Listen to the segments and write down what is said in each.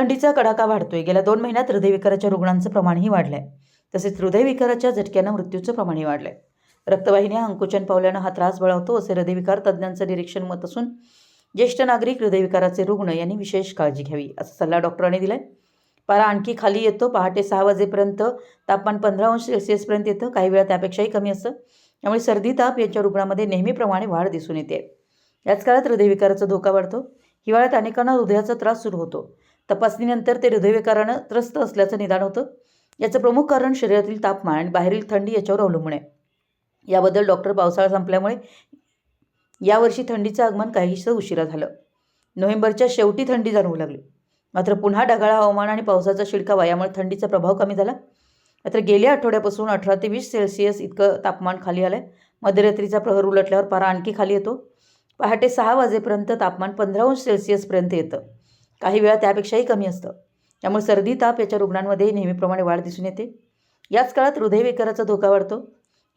थंडीचा कडाका वाढतोय. गेल्या दोन महिन्यात हृदयविकाराच्या रुग्णांचं प्रमाणही वाढलंय. तसेच हृदयविकाराच्या झटक्यानं मृत्यूचं प्रमाणही वाढलंय. रक्तवाहिन्या अंकुचन पावल्यानं हा त्रास बळावतो असे हृदयविकार तज्ज्ञांचं निरीक्षण मत असून ज्येष्ठ नागरिक हृदयविकाराचे रुग्ण यांनी विशेष काळजी घ्यावी असा सल्ला डॉक्टरांनी दिलाय. पारा आणखी खाली येतो. पहाटे सहा वाजेपर्यंत तापमान पंधरा अंश सेल्सिअसपर्यंत येतं. काही वेळा त्यापेक्षाही कमी असतं. त्यामुळे सर्दी ताप यांच्या रुग्णामध्ये नेहमीप्रमाणे वाढ दिसून येते. याच काळात हृदयविकाराचा धोका वाढतो. हिवाळ्यात अनेकांना हृदयाचा त्रास सुरू होतो. तपासणीनंतर ते हृदयविकारानं त्रस्त असल्याचं निदान होतं. याचं प्रमुख कारण शरीरातील तापमान आणि बाहेरील थंडी याच्यावर अवलंबून आहे. याबद्दल डॉक्टर पावसाळा संपल्यामुळे यावर्षी थंडीचं आगमन काहीसं उशिरा झालं. नोव्हेंबरच्या शेवटी थंडी जाणवू लागली. मात्र पुन्हा ढगाळ हवामान आणि पावसाचा शिडकावा यामुळे थंडीचा प्रभाव कमी झाला. मात्र गेल्या आठवड्यापासून अठरा ते वीस सेल्सिअस इतकं तापमान खाली आलं आहे मध्यरात्रीचा प्रहर उलटल्यावर पारा आणखी खाली येतो. पहाटे सहा वाजेपर्यंत तापमान पंधरा अंश सेल्सिअसपर्यंत येतं. काही वेळा त्यापेक्षाही कमी असतं. त्यामुळे सर्दी ताप याच्या रुग्णांमध्ये नेहमीप्रमाणे वाढ दिसून येते. याच काळात हृदयविकाराचा धोका वाढतो.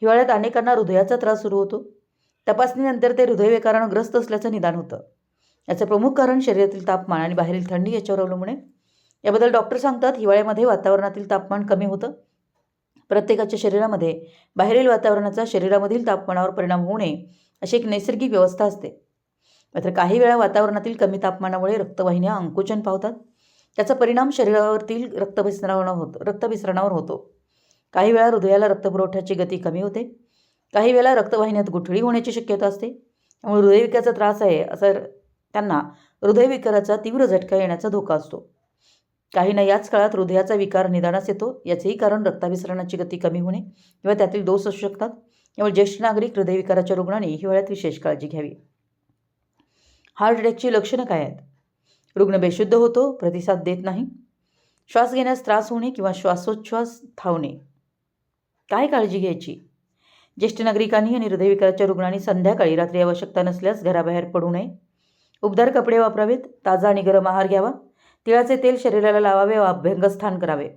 हिवाळ्यात अनेकांना हृदयाचा त्रास सुरू होतो. तपासणीनंतर ते हृदयविकारानं ग्रस्त असल्याचं निदान होतं. याचं प्रमुख कारण शरीरातील तापमान आणि बाहेरील थंडी याच्यावर अवलंबून आहे. याबद्दल डॉक्टर सांगतात हिवाळ्यामध्ये वातावरणातील तापमान कमी होतं. प्रत्येकाच्या शरीरामध्ये बाहेरील वातावरणाचा शरीरामधील तापमानावर परिणाम होऊ नये अशी एक नैसर्गिक व्यवस्था असते. मात्र काही वेळा वातावरणातील कमी तापमानामुळे रक्तवाहिन्या अंकुचन पावतात. त्याचा परिणाम शरीरावरतील रक्तभिसरणावर होतो रक्तभिसरणावर होतो. काही वेळा हृदयाला रक्तपुरवठ्याची गती कमी होते. काही वेळा रक्तवाहिन्यात गुठळी होण्याची शक्यता असते. त्यामुळे हृदयविकाराचा त्रास आहे असं त्यांना हृदयविकाराचा तीव्र झटका येण्याचा धोका असतो. काहींना याच काळात हृदयाचा विकार निदानास येतो. याचेही कारण रक्ताभिसरणाची गती कमी होणे किंवा त्यातील दोष असू शकतात. त्यामुळे ज्येष्ठ नागरिक हृदयविकाराच्या रुग्णांनी हिवाळ्यात विशेष काळजी घ्यावी. हार्ट अटॅकची लक्षणं काय आहेत? रुग्ण बेशुद्ध होतो प्रतिसाद देत नाही. श्वास घेण्यास त्रास होणे किंवा श्वासोच्छ्वास थावणे काय काळजी घ्यायची? ज्येष्ठ नागरिकांनी आणि हृदयविकाराच्या रुग्णांनी संध्याकाळी रात्री आवश्यकता नसल्यास घराबाहेर पडू नये. उबदार कपडे वापरावेत ताजा आणि गरम आहार घ्यावा. तिळाचे तेल शरीराला लावावे व अभ्यंगस्थान करावे.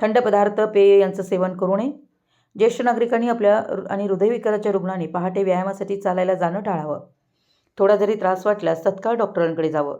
थंड पदार्थ पेय यांचं सेवन करू नये. ज्येष्ठ नागरिकांनी आपल्या आणि हृदयविकाराच्या रुग्णांनी पहाटे व्यायामासाठी चालायला जाणं टाळावं. थोडा जरी त्रास वाटल्यास तत्काळ डॉक्टरांकडे जावं.